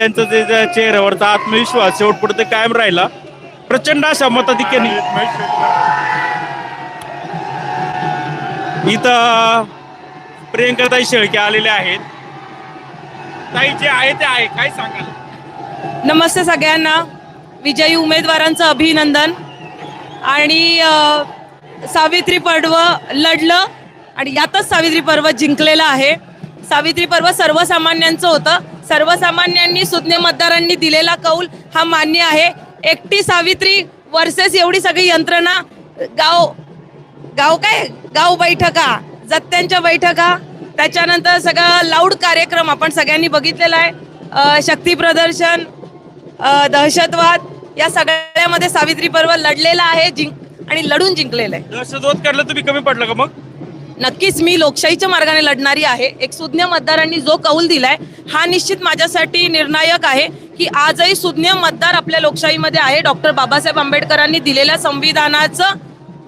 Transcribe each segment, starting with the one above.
त्यांचा जे चेहऱ्यावरचा आत्मविश्वास शेवटपुढे कायम राहिला. प्रचंड अशा मताधिक्याने. इथं प्रियंकाताई शेळके आलेले आहेत. ताई जे आहे ते आहे काय सांगाल? नमस्ते सगळ्यांना. विजयी उमेदवारांचं अभिनंदन. आणि सावित्री पर्व लढलं आणि यातच सावित्री पर्व जिंकलेलं आहे. सावित्री पर्व सर्वसामान्यांचं होतं. सर्वसामान्यांनी सुज्ञ मतदारांनी दिलेला कौल हा मान्य आहे. एकटी सावित्री वर्सेस एवढी सगळी यंत्रणा गाव गाव काय? गाव बैठका जत्त्यांच्या बैठका त्याच्यानंतर सगळा लाऊड कार्यक्रम आपण सगळ्यांनी बघितलेला आहे. शक्ती प्रदर्शन दहशतवाद या सगळ्यामध्ये सावित्री पर्व लढलेला आहे जिंक आणि लढून जिंकलेलं आहे. दहशतवाद काढलं तुम्ही कमी पडलं का मग? नक्कीच मी लोकशाहीच्या मार्गाने लढणारी आहे. एक सुज्ञ मतदारांनी जो कौल दिलाय हा निश्चित माझ्यासाठी निर्णायक आहे की आजही सुज्ञ मतदार आपल्या लोकशाहीमध्ये आहे. डॉक्टर बाबासाहेब आंबेडकरांनी दिलेल्या संविधानाचं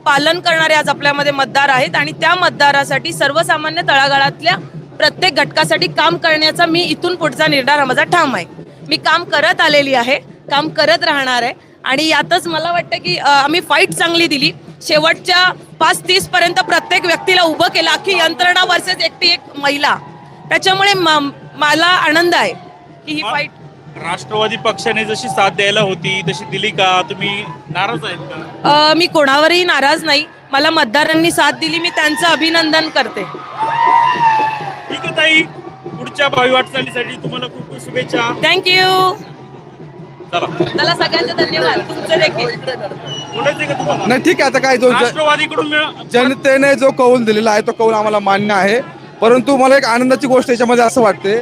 पालन करणारे आज आपल्यामध्ये मतदार आहेत आणि त्या मतदारासाठी सर्वसामान्य तळागाळातल्या प्रत्येक घटकासाठी काम करण्याचा मी इथून पुढचा निर्धार हा माझा ठाम आहे. मी काम करत आलेली आहे काम करत राहणार आहे आणि यातच मला वाटतं की आम्ही फाईट चांगली दिली. शेवटच्या पाच तीस पर्यंत प्रत्येक व्यक्तीला उभं केलं. अख्खी यंत्रणा वर्सेस एकटी एक महिला. त्याच्यामुळे मला आनंद आहे की ही फाईट राष्ट्रवादी पक्षाने जशी साथ द्यायला होती तशी दिली का? तुम्ही नाराज आहेत मी कोणावरही नाराज नाही. मला मतदारांनी साथ दिली. मी त्यांचं अभिनंदन करते. ठीक आहे ताई. पुढच्या भावी वाटचालीसाठी तुम्हाला खूप खूप शुभेच्छा. थँक्यू चला. सगळ्यांचे धन्यवाद. तुमचे देखील. नाही ठीक आहे. आता काय जो राष्ट्रवादीकडून मिळ- जनतेने जो कौल दिलेला आहे तो कौल आम्हाला मान्य आहे. परंतु मला एक आनंदाची गोष्ट याच्यामध्ये असं वाटते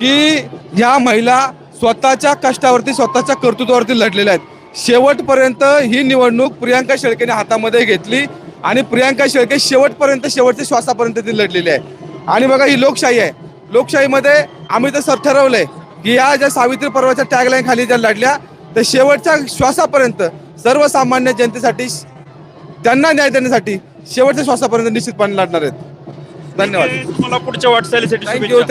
की ह्या महिला स्वतःच्या कष्टावरती स्वतःच्या कर्तृत्वावरती लढलेल्या आहेत. शेवटपर्यंत ही निवडणूक प्रियांका शेळकेने हातामध्ये घेतली आणि प्रियांका शेळके शेवटपर्यंत शेवटच्या श्वासापर्यंत ती लढलेली आहे. आणि बघा ही लोकशाही आहे. लोकशाहीमध्ये आम्ही तर सर ठरवलंय की या ज्या सावित्री पर्वाच्या टॅगलाईन खाली ज्या लढल्या तर शेवटच्या श्वासापर्यंत सर्वसामान्य जनतेसाठी त्यांना न्याय देण्यासाठी शेवटच्या श्वासापर्यंत निश्चितपणे लढणार आहेत. धन्यवाद. तुम्हाला पुढच्या वाटचालीसाठी थँक्यू